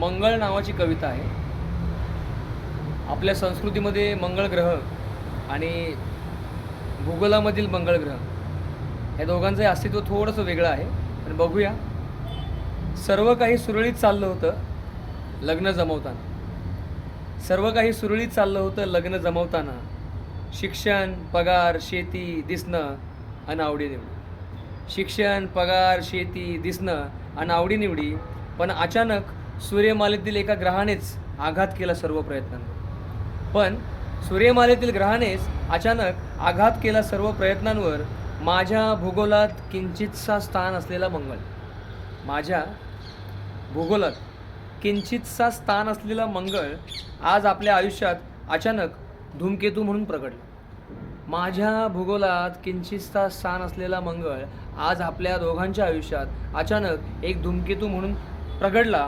मंगळ नावाची कविता आहे. आपल्या संस्कृतीमध्ये मंगळ ग्रह आणि भूगोलामधील मंगळ ग्रह या दोघांचंही अस्तित्व थोडंसं वेगळं आहे. पण बघूया. सर्व काही सुरळीत चाललं होतं लग्न जमवताना. सर्व काही सुरळीत चाललं होतं लग्न जमवताना. शिक्षण पगार शेती दिसणं आणि आवडीनिवडी शिक्षण पगार शेती दिसणं आणि आवडीनिवडी पण अचानक सूर्यमालेतील एका ग्रहानेच आघात केला सर्व प्रयत्नांवर. पण सूर्यमालेतील ग्रहानेच अचानक आघात केला सर्व प्रयत्नांवर माझ्या भूगोलात किंचितसा स्थान असलेला मंगळ माझ्या भूगोलात किंचितसा स्थान असलेला मंगळ आज आपल्या आयुष्यात अचानक धूमकेतू म्हणून प्रगटला. माझ्या भूगोलात किंचितसा स्थान असलेला मंगळ आज आपल्या दोघांच्या आयुष्यात अचानक एक धूमकेतू म्हणून प्रगडला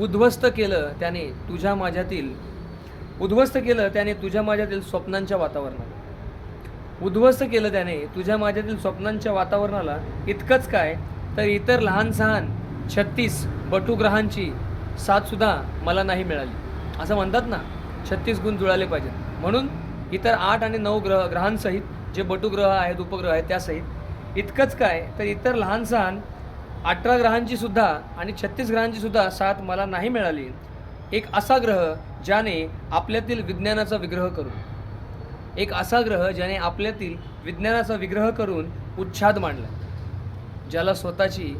उद्ध्वस्त केलं त्याने तुझ्या माझ्यातील उद्ध्वस्त केलं त्याने तुझ्या माझ्यातील स्वप्नांच्या वातावरणाला. उद्ध्वस्त केलं त्याने तुझ्या माझ्यातील स्वप्नांच्या वातावरणाला. इतकंच काय तर इतर लहान सहान छत्तीस बटुग्रहांची साथसुद्धा मला नाही मिळाली. असं म्हणतात ना छत्तीस गुण जुळाले पाहिजेत. म्हणून इतर आठ आणि नऊ ग्रह ग्रहांसहित जे बटुग्रह आहेत उपग्रह आहेत त्यासहित इतकंच काय तर इतर लहान सहान अठरा ग्रहांची सुद्धा आणि छत्तीस ग्रहांची सुद्धा साथ मला नाही मिळाली. एक असा ग्रह ज्याने आपल्यातील विज्ञानाचा विग्रह करून एक असा ग्रह ज्याने आपल्यातील विज्ञानाचा विग्रह करून उच्छाद मांडला ज्याला स्वतःची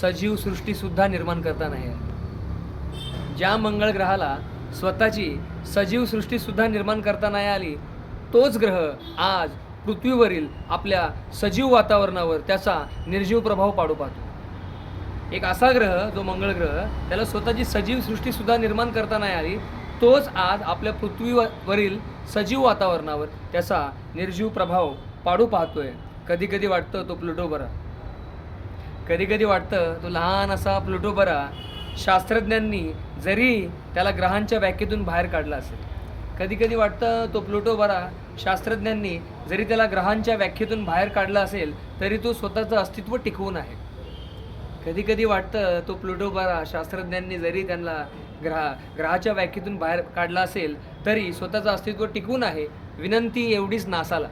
सजीव सृष्टीसुद्धा निर्माण करता नाही आली. ज्या मंगळ ग्रहाला स्वतःची सजीव सृष्टीसुद्धा निर्माण करता नाही आली तोच ग्रह आज पृथ्वीवरील आपल्या सजीव वातावरणावर त्याचा निर्जीव प्रभाव पाडू पाहतो. एक असा ग्रह जो मंगळ ग्रह त्याला स्वतःची सजीव सृष्टीसुद्धा निर्माण करता नाही आली तोच आज आपल्या पृथ्वीवरील सजीव वातावरणावर त्याचा निर्जीव प्रभाव पाडू पाहतोय. कधी कधी वाटतं तो प्लुटो बरा. कधी कधी वाटतं तो लहान असा प्लुटो बरा. शास्त्रज्ञांनी जरी त्याला ग्रहांच्या व्याख्येतून बाहेर काढला असेल कधी कधी वाटतं तो प्लुटो बरा. शास्त्रज्ञांनी जरी त्याला ग्रहांच्या व्याख्येतून बाहेर काढला असेल तरी तो स्वतःचं अस्तित्व टिकवून आहे. कधी कधी वाटतं तो प्लुटो बरा शास्त्रज्ञांनी जरी त्यांना ग्रहा ग्रहाच्या व्याख्येतून बाहेर काढला असेल तरी स्वतःचं अस्तित्व टिकून आहे विनंती एवढीच नासाला.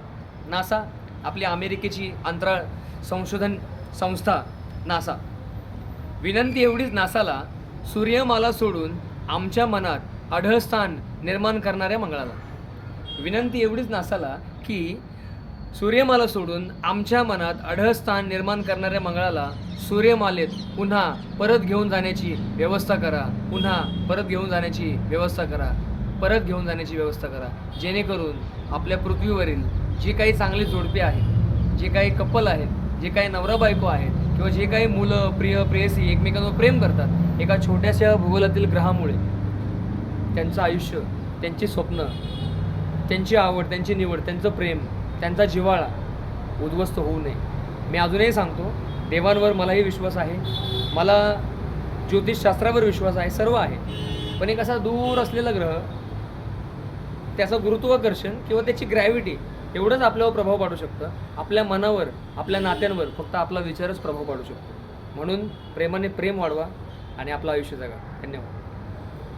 नासा आपली अमेरिकेची अंतराळ संशोधन संस्था नासा. विनंती एवढीच नासाला सूर्यमाला सोडून आमच्या मनात आढळ स्थान निर्माण करणाऱ्या मंगळाला. विनंती एवढीच नासाला की सूर्यमाला सोडून आमच्या मनात अढळ स्थान निर्माण करणाऱ्या मंगळाला सूर्यमालेत पुन्हा परत घेऊन जाण्याची व्यवस्था करा. पुन्हा परत घेऊन जाण्याची व्यवस्था करा. परत घेऊन जाण्याची व्यवस्था करा. जेणेकरून आपल्या पृथ्वीवरील जी काही चांगली जोडपे आहेत जे काही कपल आहेत जे काही नवरा बायको आहेत किंवा जे काही मुलं प्रिय प्रेयसी एकमेकांवर प्रेम करतात एका छोट्याशा भूगोलातील ग्रहामुळे त्यांचं आयुष्य त्यांची स्वप्न त्यांची आवड त्यांची निवड त्यांचं प्रेम त्यांचा जिव्हाळा उद्ध्वस्त होऊ नये. मी अजूनही सांगतो देवांवर मलाही विश्वास आहे मला ज्योतिषशास्त्रावर विश्वास आहे सर्व आहे. पण एक असा दूर असलेला ग्रह त्याचं गुरुत्वाकर्षण किंवा त्याची ग्रॅव्हिटी एवढंच आपल्यावर प्रभाव पाडू शकतं. आपल्या मनावर आपल्या नात्यांवर फक्त आपला विचारच प्रभाव पाडू शकतो. म्हणून प्रेमाने प्रेम वाढवा आणि आपलं आयुष्य जगा. धन्यवाद.